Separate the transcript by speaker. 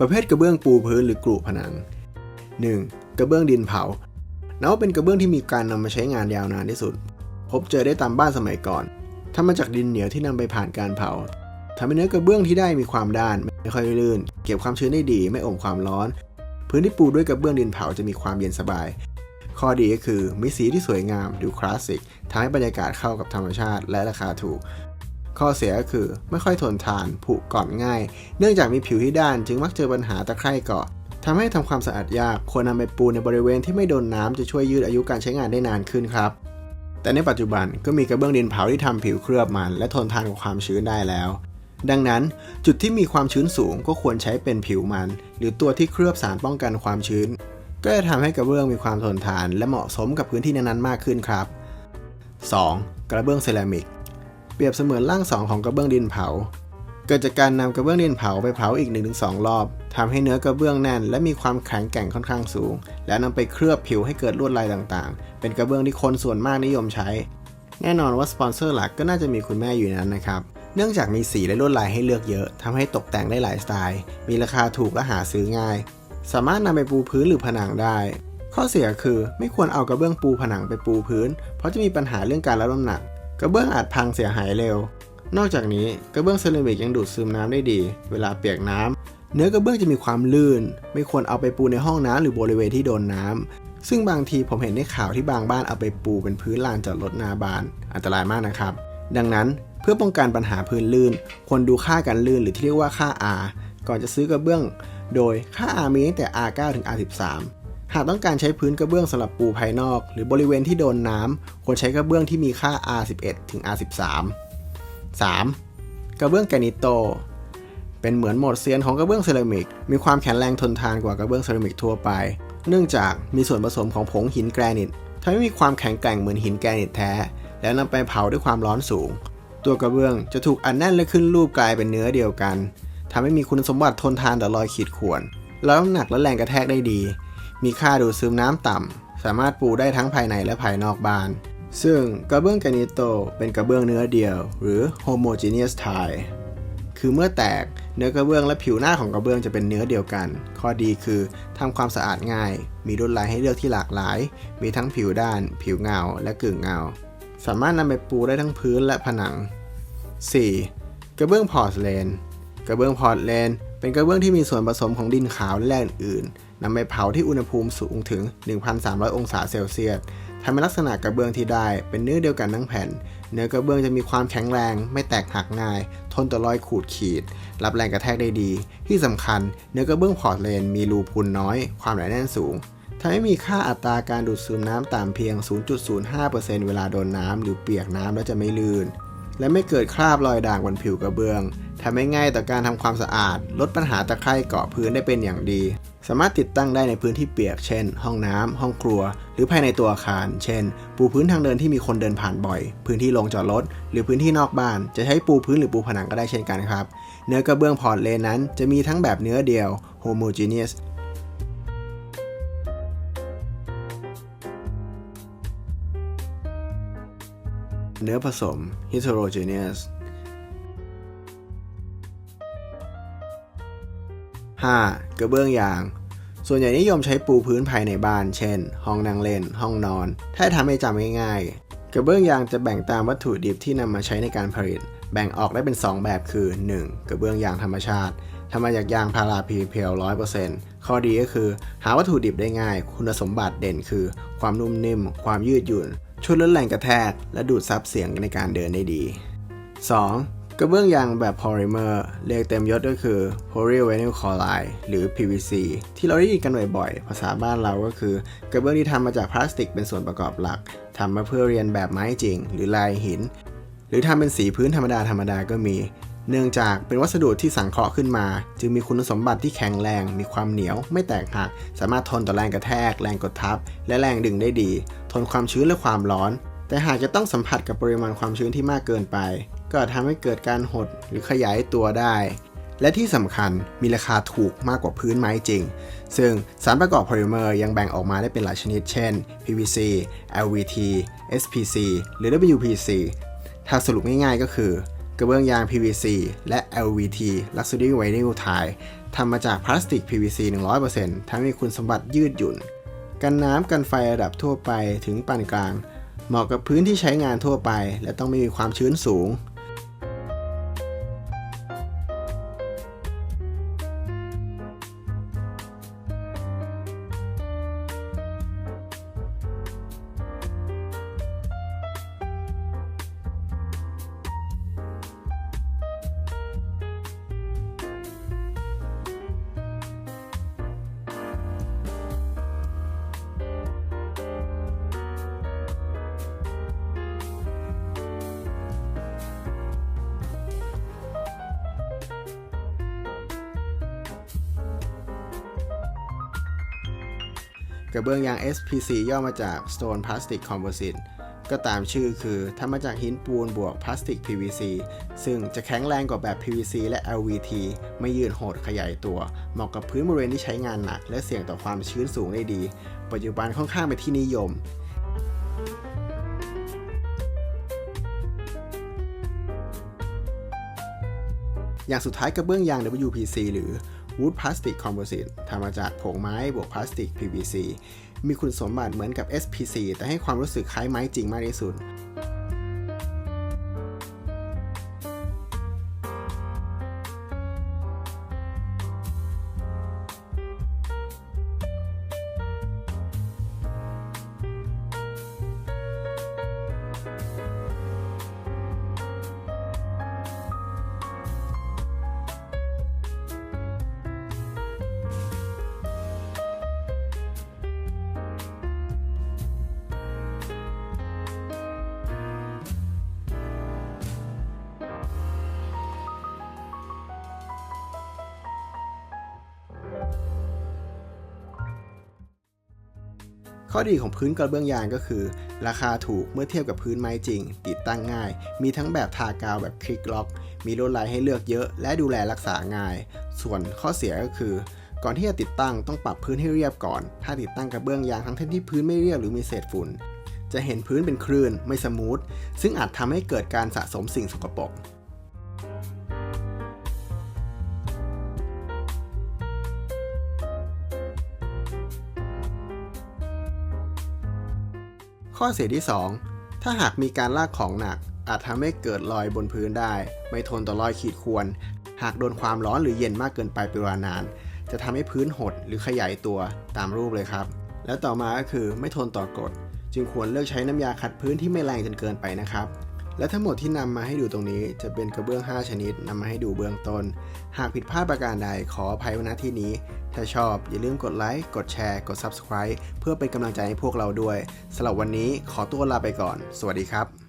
Speaker 1: ประเภทกระเบื้องปูพื้นหรือกรูผนัง 1. กระเบื้องดินเผานับว่าเป็นกระเบื้องที่มีการนำมาใช้งานยาวนานที่สุด พบเจอได้ตามบ้านสมัยก่อนทำมาจากดินเหนียวที่นำไปผ่านการเผาทำให้เนื้อกระเบื้องที่ได้มีความด้าน ไม่ค่อยลื่น เก็บความชื้นได้ดีไม่อมความร้อน พื้นที่ปูด้วยกระเบื้องดินเผาจะมีความเย็นสบาย ข้อดีก็คือมีสีที่สวยงามดูคลาสสิกทำให้บรรยากาศเข้ากับธรรมชาติและราคาถูก ข้อเสียก็คือไม่ค่อยทนทานผุก่อนง่าย เนื่องจากมีผิวที่ด้านจึงมักเจอปัญหาตะไคร่เกาะทำให้ทำความสะอาดยากควรนำไปปูในบริเวณที่ไม่โดนน้ำจะช่วยยืดอายุการใช้งานได้นานขึ้นครับ แต่ในปัจจุบันก็มีกระเบื้องดินเผาที่ทำผิวเคลือบมัน และทนทานกับความชื้นได้แล้ว ดังนั้นจุดที่มีความชื้นสูงก็ควรใช้เป็นผิวมัน หรือตัวที่เคลือบสารป้องกันความชื้น ก็จะทำให้กระเบื้องมีความทนทาน และเหมาะสมกับพื้นที่นั้นๆมากขึ้นครับ 2. กระเบื้องเซรามิก เปรียบเสมือนร่างสองของกระเบื้องดินเผา เกิดจากการนำกระเบื้องดินเผาไปเผาอีก 1-2 รอบทำให้เนื้อกระเบื้องแน่น และมีความแข็งแกร่งค่อนข้างสูง และนำไปเคลือบผิวให้เกิดลวดลายต่างๆ เป็นกระเบื้องที่คนส่วนมากนิยมใช้ แน่นอนว่าสปอนเซอร์หลักก็น่าจะมีคุณแม่อยู่นั้นนะครับเนื่องจากมีสีและลวดลายให้เลือกเยอะทำให้ตกแต่งได้หลายสไตล์ มีราคาถูกและหาซื้อง่าย สามารถนำไปปูพื้นหรือผนังได้ ข้อเสียคือไม่ควรเอากระเบื้องปูผนังไปปูพื้น เพราะจะมีปัญหาเรื่องการรับน้ำหนัก ระเบื้องอาจพังเสียหายเร็ว นอกจากนี้กระเบื้องเซรามิกยังดูดซึมน้ำได้ดี เวลาเปียกน้ำเนื้อกระเบื้องจะมีความลื่น ไม่ควรเอาไปปูในห้องน้ำหรือบริเวณที่โดนน้ำซึ่งบางทีผมเห็นในข่าวที่บางบ้านเอาไปปูเป็นพื้นลานจอดรถหน้าบ้าน อันตรายมากนะครับ ดังนั้นเพื่อป้องกันปัญหาพื้นลื่น ควรดูค่าการลื่นหรือที่เรียกว่าค่า R ก่อนจะซื้อกระเบื้อง โดยค่า R มีตั้งแต่ R9 ถึง R13 หากต้องการใช้พื้นกระเบื้องสำหรับปูภายนอก หรือบริเวณที่โดนน้ำควรใช้กระเบื้องที่มีค่า R11 ถึง R13 3. กระเบื้องแกรนิโต เป็นเหมือนโหมดเซียนของกระเบื้องเซรามิก มีความแข็งแรงทนทานกว่ากระเบื้องเซรามิกทั่วไป เนื่องจากมีส่วนผสมของผงหินแกรนิตทำให้มีความแข็งแกร่งเหมือนหินแกรนิตแท้ แล้วนำไปเผาด้วยความร้อนสูง ตัวกระเบื้องจะถูกอัดแน่นและขึ้นรูปกลายเป็นเนื้อเดียวกันทำให้มีคุณสมบัติทนทานต่อรอยขีดข่วนแล้วน้ำหนักและแรงกระแทกได้ดี มีค่าดูดซึมน้ำต่ำ สามารถปูได้ทั้งภายในและภายนอกบ้าน ซึ่งกระเบื้องแกนิโตเป็นกระเบื้องเนื้อเดียว หรือ homogeneous tile คือเมื่อแตกเนื้อกระเบื้องและผิวหน้าของกระเบื้องจะเป็นเนื้อเดียวกัน ข้อดีคือทำความสะอาดง่าย มีลวดลายให้เลือกที่หลากหลาย มีทั้งผิวด้าน ผิวเงา และกึ่งเงา สามารถนำไปปูได้ทั้งพื้นและผนัง 4. กระเบื้องพอร์ตเลน กระเบื้องพอร์ตเลนเป็นกระเบื้องที่มีส่วนผสมของดินขาวและแร่อื่น นำไปเผาที่อุณหภูมิสูงถึง 1,300 องศาเซลเซียสทำให้ลักษณะกระเบื้องที่ได้เป็นเนื้อเดียวกันทั้งแผ่น เนื้อกระเบื้องจะมีความแข็งแรง ไม่แตกหักง่าย ทนต่อรอยขูดขีด รับแรงกระแทกได้ดี ที่สำคัญเนื้อกระเบื้องพอร์ตเลนมีรูพุนน้อย ความหนาแน่นสูงทำให้มีค่าอัตราการดูดซึมน้ำต่ำเพียง 0.05%เวลาโดนน้ำหรือเปียกน้ำแล้วจะไม่ลื่น และไม่เกิดคราบรอยด่างบนผิวกระเบื้องทำให้ง่ายต่อการทำความสะอาด ลดปัญหาตะไคร่เกาะพื้นได้เป็นอย่างดี สามารถติดตั้งได้ในพื้นที่เปียก เช่น ห้องน้ำห้องครัว หรือภายในตัวอาคาร เช่น ปูพื้นทางเดินที่มีคนเดินผ่านบ่อย พื้นที่ลงจอดรถ หรือพื้นที่นอกบ้าน จะใช้ปูพื้นหรือปูผนังก็ได้เช่นกันครับ เนื้อกระเบื้องพอร์ตเลนนั้น จะมีทั้งแบบเนื้อเดียว homogeneous เนื้อผสม heterogeneous 5. กระเบื้องยาง ส่วนใหญ่นิยมใช้ปูพื้นภายในบ้าน เช่น ห้องนั่งเล่น ห้องนอน ถ้าทำให้จำง่ายๆ กระเบื้องยางจะแบ่งตามวัตถุดิบที่นำมาใช้ในการผลิต แบ่งออกได้เป็น 2 แบบคือ 1. กระเบื้องยางธรรมชาติทำมาจากยางพาราพีเพียว100%ข้อดีก็คือ หาวัตถุดิบได้ง่าย คุณสมบัติเด่นคือ ความนุ่มนิ่ม ความยืดหยุ่น ช่วยลดแรงกระแทก และดูดซับเสียงในการเดินได้ดี 2. กระเบื้องยางแบบพอลิเมอร์เรียกเต็มยศก็คือ polyvinyl chloride หรือ PVC ที่เราได้ยินกันบ่อยๆ ภาษาบ้านเราก็คือ กระเบื้องที่ทำมาจากพลาสติกเป็นส่วนประกอบหลักทำมาเพื่อเรียนแบบไม้จริง หรือลายหิน หรือทำเป็นสีพื้นธรรมดาธรรมดาก็มี เนื่องจากเป็นวัสดุที่สังเคราะห์ขึ้นมา จึงมีคุณสมบัติที่แข็งแรง มีความเหนียว ไม่แตกหัก สามารถทนต่อแรงกระแทก แรงกดทับ และแรงดึงได้ดี ทนความชื้นและความร้อน แต่หากจะต้องสัมผัสกับปริมาณความชื้นที่มากเกินไป ก็ทำให้เกิดการหดหรือขยายตัวได้ และที่สำคัญมีราคาถูกมากกว่าพื้นไม้จริง ซึ่งสารประกอบโพลิเมอร์ยังแบ่งออกมาได้เป็นหลายชนิด เช่น PVC LVT SPC หรือ WPC ถ้าสรุปง่ายๆก็คือกระเบื้องยาง PVC และ LVT Luxury Vinyl Tile ทำมาจากพลาสติก PVC 100%ทั้งมีคุณสมบัติยืดหยุ่น กันน้ำกันไฟระดับทั่วไปถึงปานกลาง เหมาะกับพื้นที่ใช้งานทั่วไป และต้องไม่มีความชื้นสูง กระเบื้องยาง SPC ย่อมาจาก Stone Plastic Composite ก็ตามชื่อคือทำมาจากหินปูนบวกพลาสติก PVC ซึ่งจะแข็งแรงกว่าแบบ PVC และ LVT ไม่ยืดโหดขยายตัว เหมาะกับพื้นบริเวณที่ใช้งานหนัก และเสี่ยงต่อความชื้นสูงได้ดี ปัจจุบันค่อนข้างเป็นที่นิยมอย่างสุดท้ายกระเบื้องยาง WPC หรือ วูดพลาสติกคอมโพสิตทำมาจากผงไม้บวกพลาสติก PVC มีคุณสมบัติเหมือนกับ SPC แต่ให้ความรู้สึกคล้ายไม้จริงมากที่สุด ข้อดีของพื้นกระเบื้องยางก็คือ ราคาถูกเมื่อเทียบกับพื้นไม้จริง ติดตั้งง่าย มีทั้งแบบทากาวแบบคลิกล็อก มีลวดลายให้เลือกเยอะ และดูแลรักษาง่าย ส่วนข้อเสียก็คือ ก่อนที่จะติดตั้งต้องปรับพื้นให้เรียบก่อน ถ้าติดตั้งกระเบื้องยางทั้งที่พื้นไม่เรียบหรือมีเศษฝุ่นจะเห็นพื้นเป็นคลื่นไม่สมูทซึ่งอาจทำให้เกิดการสะสมสิ่งสกปรก ข้อเสียที่ 2 ถ้าหากมีการลากของหนัก อาจทำให้เกิดรอยบนพื้นได้ ไม่ทนต่อรอยขีดข่วน หากโดนความร้อนหรือเย็นมากเกินไปเป็นเวลานาน จะทำให้พื้นหดหรือขยายตัวตามรูปเลยครับ แล้วต่อมาก็คือไม่ทนต่อกรดจึงควรเลือกใช้น้ำยาขัดพื้นที่ไม่แรงจนเกินไปนะครับ และทั้งหมดที่นำมาให้ดูตรงนี้จะเป็นกระเบื้อง 5 ชนิด นำมาให้ดูเบื้องต้น หากผิดพลาดประการใดขออภัยวณที่นี้ ถ้าชอบอย่าลืมกดไลค์กดแชร์ กด Subscribe เพื่อเป็นกำลังใจให้พวกเราด้วยสำหรับวันนี้ขอตัวลาไปก่อน สวัสดีครับ